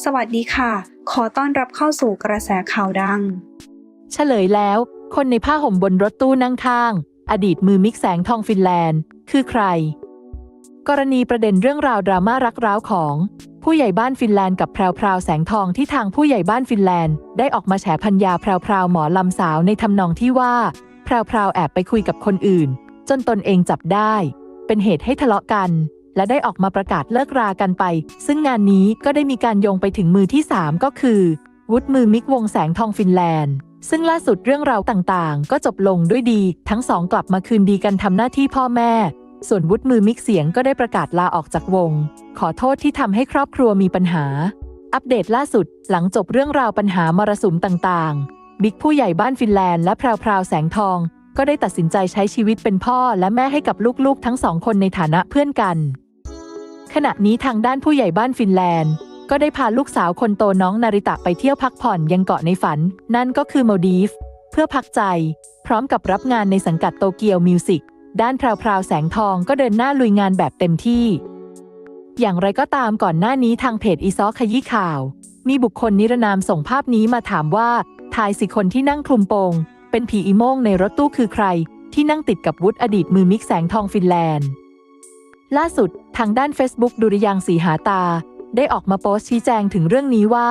สวัสดีค่ะ ขอต้อนรับเข้าสู่กระแสข่าวดัง เฉลยแล้ว คนในผ้าห่มบนรถตู้นั่งข้าง อดีตมือมิกแสงทองฟินแลนด์ คือใคร กรณีประเด็นเรื่องราวดราม่ารักร้าวของ ผู้ใหญ่บ้านฟินแลนด์กับแพรวพราวแสงทองที่ทางผู้ใหญ่บ้านฟินแลนด์ได้ออกมาแฉพัญญาแพรวพราวหมอลำสาวในทำนองที่ว่าแพรวพราวแอบไปคุยกับคนอื่น จนตนเองจับได้ เป็นเหตุให้ทะเลาะกัน และได้ออกมาประกาศเลิกรากันไป ซึ่งงานนี้ก็ได้มีการโยงไปถึงมือที่ 3 ก็คือ วุฒิมือมิกวงแสงทองฟินแลนด์ ซึ่งล่าสุดเรื่องราวต่างๆ ก็จบลงด้วยดี ทั้งสองกลับมาคืนดีกันทำหน้าที่พ่อแม่ ส่วนวุฒิมือมิกเสียงก็ได้ประกาศลาออกจากวง ขอโทษที่ทำให้ครอบครัวมีปัญหา อัปเดตล่าสุด หลังจบเรื่องราวปัญหามรสุมต่างๆบิ๊กผู้ใหญ่บ้านฟินแลนด์และแพรวพราวแสงทอง ก็ได้ตัดสินใจใช้ชีวิตเป็นพ่อและแม่ให้กับลูกๆ ทั้งสองคนในฐานะเพื่อนกัน ขณะนี้ทางด้านผู้ใหญ่บ้านฟินแลนด์ ก็ได้พาลูกสาวคนโตน้องนาริตะไปเที่ยวพักผ่อนยังเกาะในฝัน นั่นก็คือมดีฟ เพื่อพักใจ พร้อมกับรับงานในสังกัดโตเกียวมิวสิกด้านแพรวแสงทองก็เดินหน้าลุยงานแบบเต็มที่ อย่างไรก็ตามก่อนหน้านี้ทางเพจอีซอขยี้ข่าว มีบุคคลนิรนามส่งภาพนี้มาถามว่าทายสิคนที่นั่งคลุมโปง เป็นผีอีโมงในรถตู้คือใคร ที่นั่งติดกับวุฒิอดีตมือมิกแสงทองฟินแลนด์ ล่าสุดทางด้าน Facebook ดุริยางค์สีหาตา ได้ออกมาโพสต์ชี้แจงถึงเรื่องนี้ว่า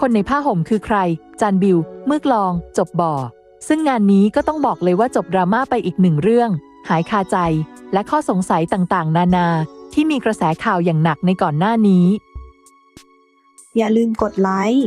คนในผ้าห่มคือใคร จานบิวมือกลอง จบบ่อ ซึ่งงานนี้ก็ต้องบอกเลยว่าจบดราม่าไปอีกหนึ่งเรื่อง หายคาใจ และข้อสงสัยต่างๆ นานา ที่มีกระแสข่าวอย่างหนักในก่อนหน้านี้ อย่าลืมกดไลค์